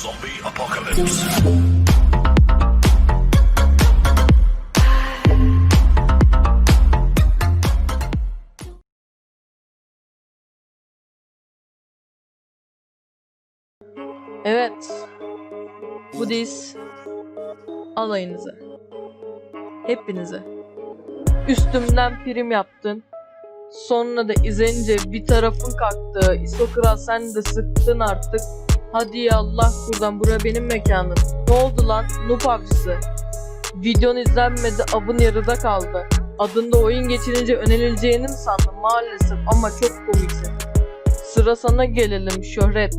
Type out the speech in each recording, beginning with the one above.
Zombie apocalypse. Evet. Bu diz alayınıza. Hepinize. Üstümden prim yaptın. Sonra da izlenince bir tarafın kalktı. İsokral sen de sıktın artık. Hadi ya Allah buradan bura benim mekanım. Ne oldu lan? Noob avcısı. Videon izlenmedi avın yarıda kaldı. Adında oyun geçirince önerileceğini mi sandın maalesef ama çok komiksin. Sıra sana gelelim şöhret.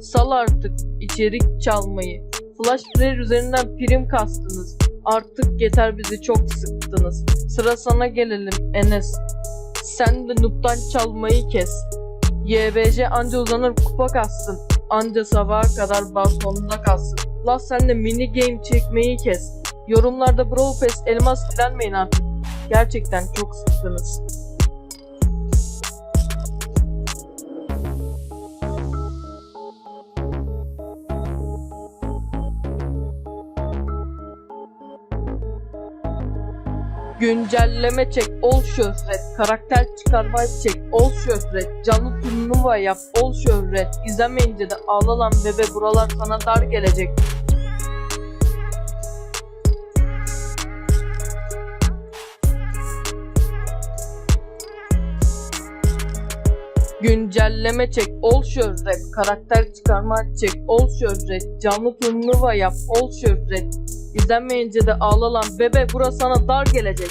Sal artık içerik çalmayı. Flash player üzerinden prim kastınız. Artık yeter bizi çok sıktınız. Sıra sana gelelim Enes. Sen de noob'dan çalmayı kes. YBC anca uzanır kupa kastın. Anca sabaha kadar balkonda kalsın. La sen de mini game çekmeyi kes. Yorumlarda Brawl Pass elmas dilenmeyin artık. Gerçekten çok sıktınız. Güncelleme çek, ol şöhret. Karakter çıkar vibe çek, ol şöhret. Canlı turnuva yap, ol şöhret. İzlemeyince de ağla lan bebe buralar sana dar gelecek. Güncelleme çek, ol şöhret. Karakter çıkarma çek, ol şöhret. Canlı turnuva yap, ol şöhret. İzlenmeyince de ağla lan bebe burası sana dar gelecek.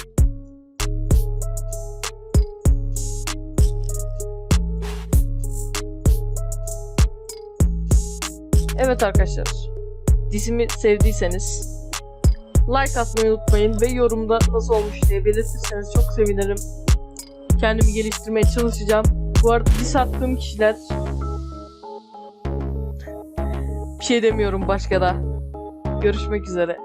Evet arkadaşlar. Dizimi sevdiyseniz like atmayı unutmayın ve yorumda nasıl olmuş diye belirtirseniz çok sevinirim. Kendimi geliştirmeye çalışacağım. Bu arada diss attığım kişiler bir şey demiyorum başka da. Görüşmek üzere.